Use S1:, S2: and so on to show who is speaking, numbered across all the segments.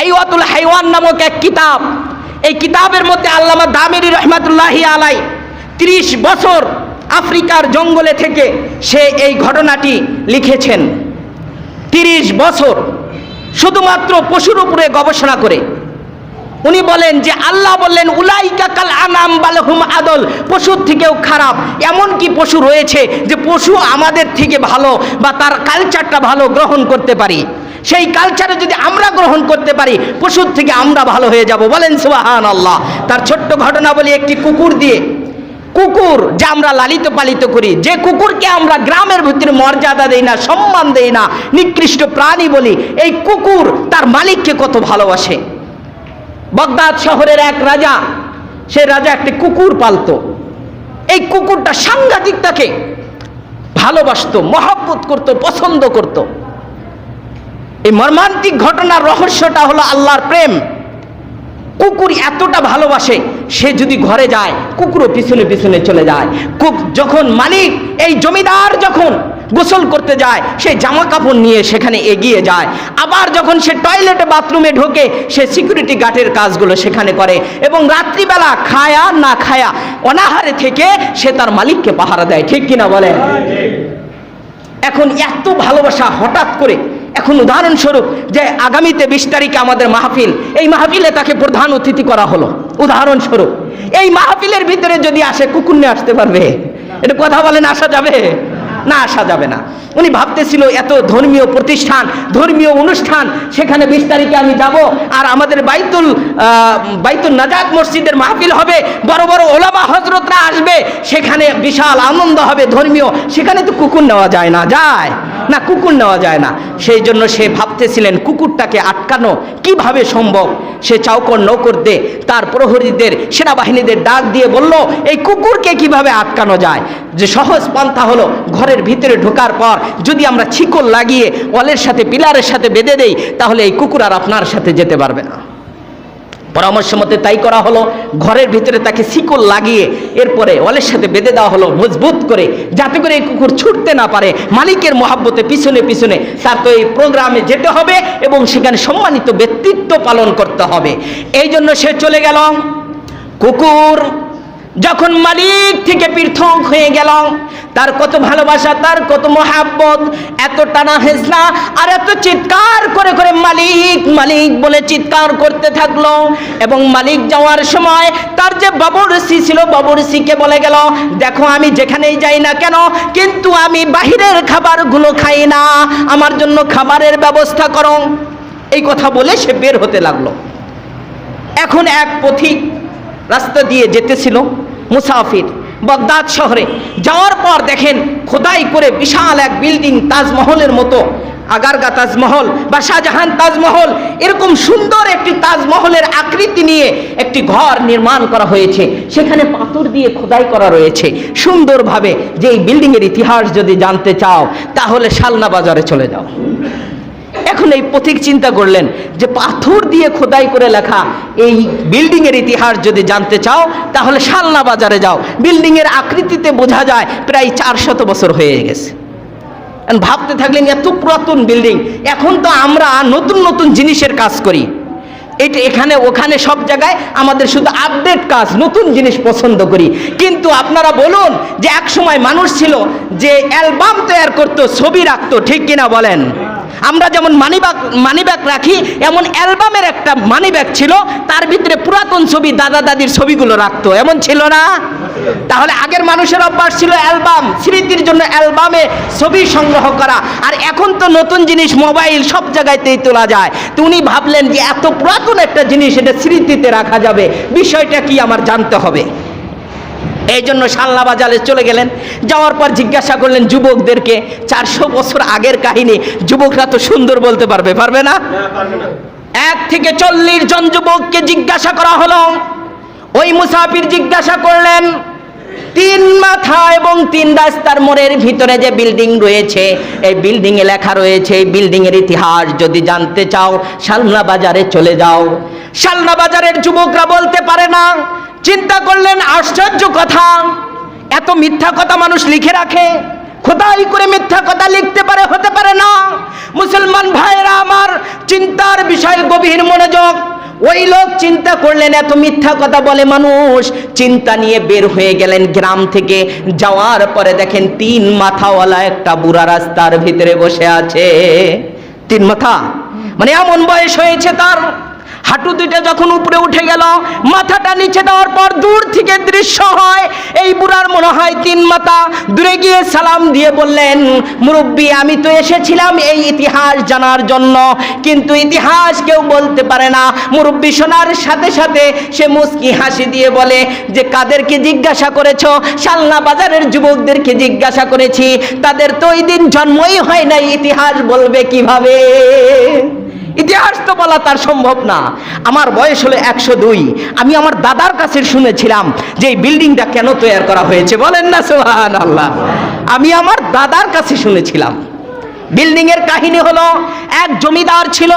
S1: হাইওয়াতুল হাইওয়ান নামক এক কিতাব। এই কিতাবের মধ্যে আল্লামা দামেরি রহমাতুল্লাহি আলাই ত্রিশ বছর আফ্রিকার জঙ্গলে থেকে সে এই ঘটনাটি লিখেছেন। তিরিশ বছর শুধুমাত্র পশুর উপরে গবেষণা করে। উনি বলেন যে আল্লাহ বললেন, উলাইকা কাল আনাম বালহুম আদল, পশুর থেকেও খারাপ। এমন কি পশু রয়েছে যে পশু আমাদের থেকে ভালো বা তার কালচারটা ভালো গ্রহণ করতে পারি। সেই কালচারে যদি আমরা গ্রহণ করতে পারি, পশুর থেকে আমরা ভালো হয়ে যাব। বলেন সুবাহান আল্লাহ তার ছোট্ট ঘটনা বলি একটি কুকুর দিয়ে। কুকুর যে আমরা লালিত পালিত করি, যে কুকুরকে আমরা গ্রামের ভিতরে মর্যাদা দেই না, সম্মান দেই না, নিকৃষ্ট প্রাণী বলি, এই কুকুর তার মালিককে কত ভালোবাসে। বগদাদ শহরের এক রাজা, সে রাজা একটি কুকুর পালতো। এই কুকুরটা সাংঘাতিক তাকে ভালোবাসত, মহব্বত করত, পছন্দ করত। এই মর্মান্তিক ঘটনার রহস্যটা হলো আল্লাহর প্রেম। কুকুর এতটা ভালোবাসে সে যদি ঘরে যায় কুকুরও পিছনে পিছনে চলে যায়। কুক যখন মালিক এই জমিদার যখন গোসল করতে যায় সে জামা কাপড় নিয়ে সেখানে এগিয়ে যায়। আবার যখন সে টয়লেটে বাথরুমে ঢোকে সে সিকিউরিটি গার্ডের কাজগুলো সেখানে করে এবং রাত্রিবেলা খায়া না খায়া অনাহারে থেকে সে তার মালিককে পাহারা দেয়। ঠিক কিনা বলেন? এখন এত ভালোবাসা হঠাৎ করে এখন উদাহরণস্বরূপ যে আগামীতে বিশ তারিখে আমাদের মাহফিল, এই মাহফিলে তাকে প্রধান অতিথি করা হলো। উদাহরণস্বরূপ, এই মাহফিলের ভিতরে যদি আসে, কুকুর নিয়ে আসতে পারবে। এটা কথা বলেন, আসা যাবে? না আসা যাবে না। উনি ভাবতেছিল, এত ধর্মীয় প্রতিষ্ঠান, ধর্মীয় অনুষ্ঠান, সেখানে বিশ তারিখে আমি যাব আর আমাদের বাইতুল বাইতুল নাজাত মসজিদের মাহফিল হবে। বড় বড় ওলামা হজরতরা আসবে, সেখানে বিশাল আনন্দ হবে ধর্মীয়। সেখানে তো কুকুর নেওয়া যায় না যায়। না, কুকুর নেওয়া যায় না। সেই জন্য সে ভাবতেছিলেন, কুকুরটাকে আটকানো কীভাবে সম্ভব? সে চাউকর নৌকর দে, তার প্রহরীদের, সেনাবাহিনীদের ডাক দিয়ে বলল, এই কুকুরকে কীভাবে আটকানো যায়? যে সহজ পন্থা হলো ঘরের ভিতরে ঢোকার পর যদি আমরা ছিকল লাগিয়ে ওয়ালের সাথে, পিলারের সাথে বেঁধে দেই, তাহলে এই কুকুর আর আপনার সাথে যেতে পারবে না। পরামর্শ মতে তাই করা হলো, ঘরের ভিতরে তাকে শিকল লাগিয়ে এরপরে ওয়ালের সাথে বেঁধে দেওয়া হলো, মজবুত করে, যাতে করে এই কুকুর ছুটতে না পারে, মালিকের মহাব্বতে পিছনে পিছনে তার তো এই প্রোগ্রামে যেতে হবে এবং সেখানে সম্মানিত ব্যক্তিত্ব পালন করতে হবে। এই জন্য সে চলে গেল। কুকুর যখন মালিক থেকে পৃথক হয়ে গেল তার কত ভালোবাসা, তার কত মহাব্বত, এত টানা হেসনা আর এত চিৎকার করে করে মালিক মালিক বলে চিৎকার করতে থাকল। এবং মালিক যাওয়ার সময় তার যে বাবরসি ছিল, বাবরসিকে বলে গেল, দেখো, আমি যেখানেই যাই না কেন, কিন্তু আমি বাহিরের খাবারগুলো খাই না। আমার জন্য খাবারের ব্যবস্থা করো। এই কথা বলে সে বের হতে লাগল। এখন এক পথিক রাস্তা দিয়ে যেতেছিল। মুসাফির বগদাদ শহরে। যাওয়ার পর দেখেন খোদাই করে বিশাল এক বিল্ডিং তাজমহলের মতো। আগারগা তাজমহল বা শাহজাহান তাজমহল, এরকম সুন্দর একটি তাজমহলের আকৃতি নিয়ে একটি ঘর নির্মাণ করা হয়েছে। সেখানে পাথর দিয়ে খোদাই করা রয়েছে। সুন্দরভাবে যে এই বিল্ডিংয়ের ইতিহাস যদি জানতে চাও, তাহলে শালনা বাজারে চলে যাও। এখন এই পথিক চিন্তা করলেন যে পাথর দিয়ে খোদাই করে লেখা এই বিল্ডিং এর ইতিহাস যদি জানতে চাও, তাহলে শালনা বাজারে যাও। বিল্ডিং এর আকৃতিতে বোঝা যায় প্রায় চারশত বছর হয়ে গেছে। ভাবতে থাকলেন, এত পুরাতন বিল্ডিং, এখন তো আমরা নতুন নতুন জিনিসের কাজ করি। এটা এখানে, ওখানে সব জায়গায় আমাদের শুধু আপডেট কাজ, নতুন জিনিস পছন্দ করি। কিন্তু আপনারা বলুন যে এক সময় মানুষ ছিল যে অ্যালবাম তৈরি করতো, ছবি রাখতো, ঠিক কিনা বলেন? আমরা যেমন মানিব্যাগ মানিব্যাগ রাখি, এমন অ্যালবামের একটা মানিব্যাগ ছিল, তার ভিতরে পুরাতন ছবি দাদা দাদির ছবিগুলো রাখতো। এমন ছিল না? তাহলে আগের মানুষের অভ্যাস ছিল অ্যালবাম, স্মৃতির জন্য অ্যালবামে ছবি সংগ্রহ করা। আর এখন তো নতুন জিনিস, মোবাইল, সব জায়গাতেই তোলা যায়। তো উনি ভাবলেন যে এত পুরাতন একটা জিনিস, এটা স্মৃতিতে রাখা যাবে। বিষয়টা কি আমার জানতে হবে? এই জন্য সাল্লা বাজারে চলে গেলেন। যাওয়ার পর জিজ্ঞাসা করলেন যুবকদেরকে চারশো বছর আগের কাহিনী যুবকরা তো সুন্দর বলতে পারবে পারবে না। এক থেকে চল্লিশ জন যুবককে জিজ্ঞাসা করা হলো। ওই মুসাফির জিজ্ঞাসা করলেন তিন মাথা এবং তিন রাস্তার মোড়ের ভিতরে যে বিল্ডিং রয়েছে, এই বিল্ডিং এ লেখা রয়েছে, এই বিল্ডিং এর ইতিহাস যদি জানতে চাও, শালনা বাজারে চলে যাও। শালনা বাজারের যুবকরা বলতে পারে না, চিন্তা করলেন, আশ্চর্য কথা, এত মিথ্যা কথা মানুষ লিখে রাখে, খোদাই করে মিথ্যা কথা লিখতে পারে, হতে পারে না। মুসলমান ভাইয়েরা, আমার চিন্তার বিষয় গভীর মনোযোগ ওই লোক চিন্তা করলেন, এত মিথ্যা কথা বলে মানুষ। চিন্তা নিয়ে বের হয়ে গেলেন গ্রাম থেকে। যাওয়ার পরে দেখেন তিন মাথাওয়ালা একটা বুড়া রাস্তার ভিতরে বসে আছে। তিন মাথা? মানে এমন বয়স হয়েছে তার। হাঁটু দুইটা যখন উপরে উঠে গেল, মাথাটা নিচে দেওয়ার পর দূর থেকে দৃশ্য হয়, এই বুড়ার মনে হয় তিন মাথা দূরে গিয়ে সালাম দিয়ে বললেন, মুরব্বী, আমি তো এসেছিলাম এই ইতিহাস জানার জন্য, কিন্তু ইতিহাস কেউ বলতে পারে না। মুরব্বী শোনার সাথে সাথে সে মুস্কি হাসি দিয়ে বলে, যে কাদেরকে জিজ্ঞাসা করেছ? শালনা বাজারের যুবকদেরকে জিজ্ঞাসা করেছি। তাদের তো ওই দিন জন্মই হয় নাই, ইতিহাস বলবে কীভাবে? ইতিহাস তো বলা তার সম্ভব না। আমার বয়স হলো একশো দুই। আমি আমার দাদার কাছে শুনেছিলাম যে এই বিল্ডিংটা কেন তৈরি করা হয়েছে। বলেন না সোহান আল্লাহ আমি আমার দাদার কাছে শুনেছিলাম। বিল্ডিং এর কাহিনী হলো, এক জমিদার ছিল,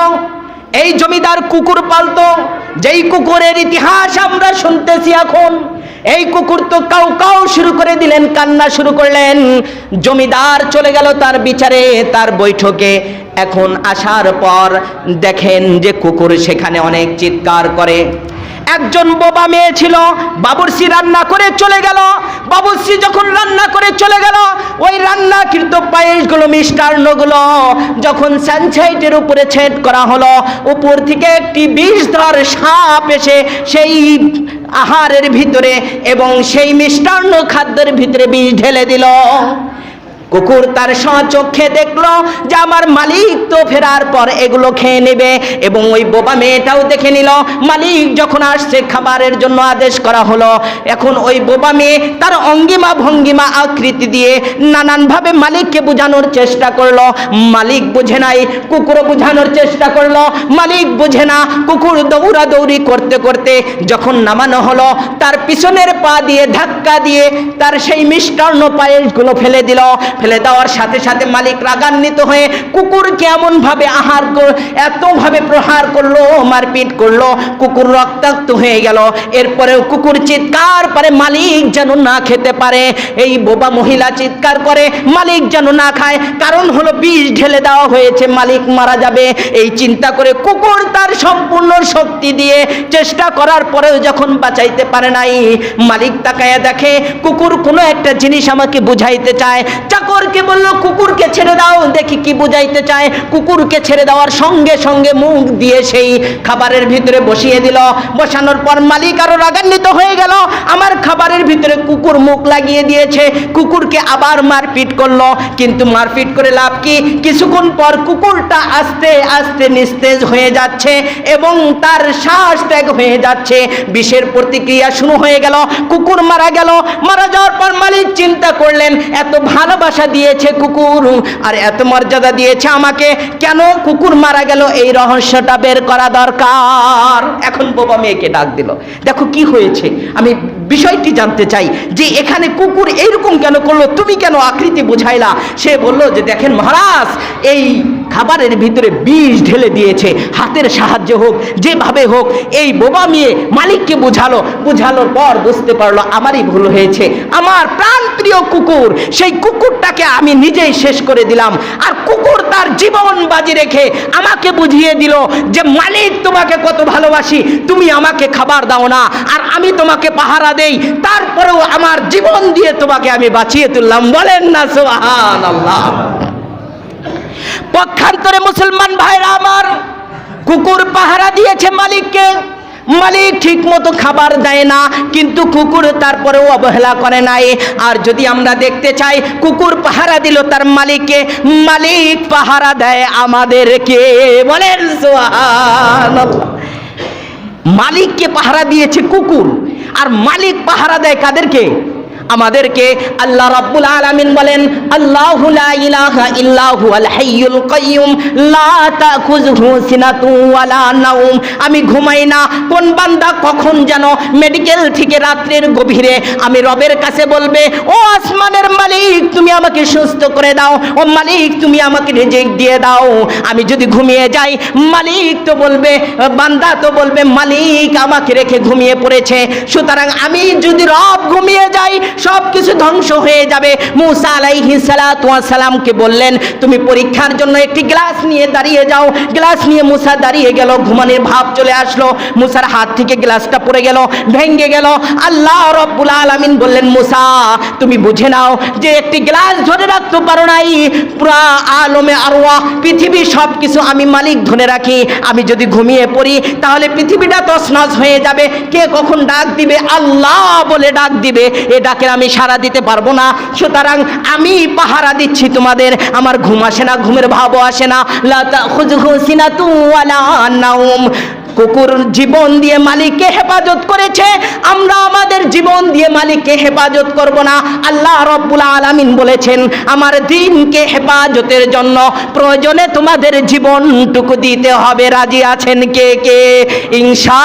S1: এই জমিদার কুকুর পালতো, যেই কুকুরের ইতিহাস আমরা শুনতেছি এখন। এই কুকুর তো কাউ কাউ শুরু করে দিলেন, কান্না শুরু করলেন। জমিদার চলে গেল তার বিচারে, তার বৈঠকে। এখন আসার পর দেখেন যে কুকুর সেখানে অনেক চিৎকার করে। একজন বোবা মেয়ে ছিল, বাবুর্চি রান্না করে চলে গেল। বাবুর্চি যখন রান্না করে চলে গেল, ওই রান্না রান্নাকৃত পায়েসগুলো, মিষ্টান্নগুলো যখন স্যানসাইটের উপরে ছেদ করা হলো, উপর থেকে একটি বিষধর সাপ এসে সেই আহারের ভিতরে এবং সেই মিষ্টান্ন খাদ্যের ভিতরে বিষ ঢেলে দিল। কুকুর তার চোখে দেখল যে আমার মালিক তো ফেরার পর এগুলো খেয়ে নেবে এবং ওই বোবা মেয়েটাও দেখে নিল, মালিক যখন আসছে খাবারের জন্য আদেশ করা হলো, এখন ওই বোবা মেয়ে তার অঙ্গিমা ভঙ্গিমা আকৃতি দিয়ে নানানভাবে মালিককে বোঝানোর চেষ্টা করল। মালিক বুঝে নাই কুকুর বোঝানোর চেষ্টা করল। মালিক বুঝে না, কুকুর দৌড়া দৌড়ি করতে করতে যখন নামানো হলো, তার পিছনের পা দিয়ে ধাক্কা দিয়ে তার সেই মিষ্টান্ন পায়েসগুলো ফেলে দিল। ফেলে দেওয়ার সাথে সাথে মালিক রাগান্বিত হয়ে কুকুর কেমন ভাবে আহার এতভাবে প্রহার করল, মারপিট করল, কুকুর রক্তাক্ত হয়ে গেল। এরপরেও কুকুর চিৎকার করে, মালিক যেন না খেতে পারে। এই বোবা মহিলা চিৎকার করে, মালিক যেন না খায়। কারণ হলো বিষ ঢেলে দেওয়া হয়েছে, মালিক মারা যাবে। এই চিন্তা করে কুকুর তার সম্পূর্ণ শক্তি দিয়ে চেষ্টা করার পরেও যখন বাঁচাইতে পারে নাই, মালিক তাকায়া দেখে, কুকুর কোনো একটা জিনিস আমাকে বুঝাইতে চায় চাকরকে বলল, কুকুরকে ছেড়ে দাও। দেখি কি বুঝাইতে চায়। কুকুরকে ছেড়ে দেওয়ার সঙ্গে সঙ্গে মুখ দিয়ে সেই খাবারের ভিতরে বসিয়ে দিল। বসানোর পর মালিক আরও রাগান্বিত হয়ে গেল। আমার খাবারের ভিতরে কুকুর মুখ লাগিয়ে দিয়েছে। কুকুরকে আবার মারপিট করল। কিন্তু মারপিট করে লাভ কি? কিছুক্ষণ পর কুকুরটা আস্তে আস্তে নিস্তেজ হয়ে যাচ্ছে এবং তার শ্বাস ত্যাগ হয়ে যাচ্ছে। বিষের প্রতিক্রিয়া শুরু হয়ে গেল। কুকুর মারা গেল। মারা যাওয়ার পর মালিক চিন্তা করলেন, এত ভালোবাসা দিয়েছে কুকুর, আর এত মর্যাদা দিয়েছে আমাকে, কেন কুকুর মারা গেল? এই রহস্যটা বের করা দরকার। এখন বোবা মেয়েকে ডাক দিল, দেখো কি হয়েছে? আমি বিষয়টি জানতে চাই, যে এখানে কুকুর এইরকম কেন করল? তুমি কেন আকৃতি বুঝাইলা? সে বলল যে, দেখেন মহারাজ, এই খাবারের ভিতরে বিষ ঢেলে দিয়েছে। হাতের সাহায্য হোক, যেভাবে হোক, এই বোবা মেয়ে মালিককে বুঝালো। বুঝানোর পর বুঝতে পারল আমারই ভুল হয়েছে। আমার প্রাণ প্রিয় কুকুর, সেই কুকুরটাকে আমি নিজেই শেষ করে দিলাম। আর কুকুর তার জীবন বাজি রেখে আমাকে বুঝিয়ে দিল যে, মালিক, তোমাকে কত ভালোবাসি। তুমি আমাকে খাবার দাও না। আর আমি তোমাকে পাহারা দেই। তারপরেও আমার জীবন দিয়ে তোমাকে আমি বাঁচিয়ে তুললাম। বলেন না সোহান আল্লাহ পক্ষান্তরে মুসলমান ভাইরা আমার কুকুর পাহারা দিয়েছে মালিককে। মালিক ঠিক মতো খাবার দেয় না, কিন্তু কুকুর তারপরেও অবহেলা করে নাই। আর যদি আমরা দেখতে চাই, কুকুর পাহারা দিল তার মালিককে, মালিক পাহারা দেয় আমাদেরকে। বলেন। মালিককে পাহারা দিয়েছে কুকুর, আর মালিক পাহারা দেয় কাদেরকে? আমাদেরকে আল্লাহ রাব্বুল আলামিন বলেন, আল্লাহু লা ইলাহা ইল্লাহু আল হাইয়ুল কাইয়ুম, লা তাখুযুহু সিনাতু ওয়ালা নাওম। আমি ঘুমাই না, কোন বান্দা কখন যেন মেডিকেল থেকে রাত্রির গভীরে আমি রবের কাছে বলবে, ও আসমানের মালিক, তুমি আমাকে সুস্থ করে দাও, ও মালিক, তুমি আমাকে রিজিক দিয়ে দাও। আমি যদি ঘুমিয়ে যাই, মালিক তো বলবে, বান্দা তো বলবে, মালিক আমাকে রেখে ঘুমিয়ে পড়েছে। সুতরাং আমি যদি রব ঘুমিয়ে যাই সব কিছু ধ্বংস হয়ে যাবে। মুসা ওয়াস সালামকে বললেন, তুমি পরীক্ষার জন্য একটি গ্লাস নিয়ে দাঁড়িয়ে যাও। গ্লাস নিয়ে মুসা দাঁড়িয়ে গেল, ঘুমানোর ভাব চলে আসলো। মুসার হাত থেকে গ্লাসটা পড়ে গেল, ভেঙে গেল। আল্লাহ রব্বুল আলামিন বললেন, মুসা, তুমি বুঝে নাও যে একটি গ্লাস ধরে রাখতে পারো নাই। পুরা আলমে আরওয়া, পৃথিবী সব কিছু আমি মালিক ধরে রাখি। আমি যদি ঘুমিয়ে পড়ি, তাহলে পৃথিবীটা তছনছ হয়ে যাবে। কে কখন ডাক দিবে? আল্লাহ বলে ডাক দিবে। এ ডাকের আমি সাড়া দিতে পারব না। সুতরাং আমি পাহারা দিচ্ছি তোমাদের। আমার ঘুম আসে না, ঘুমের ভাবও আসে না। লা তাখুযুহু সিনাতু ওয়ালা নাউম কুকুর জীবন দিয়ে মালিককে হেফাজত করেছে। আমরা আমাদের জীবন দিয়ে মালিককে হেফাজত করব না। আল্লাহ রব্বুল আলামিন বলেছেন, আমার দিনকে হেফাজতের জন্য প্রয়োজনে তোমাদের জীবনটুকু দিতে হবে। রাজি আছেন কে কে? ইনশা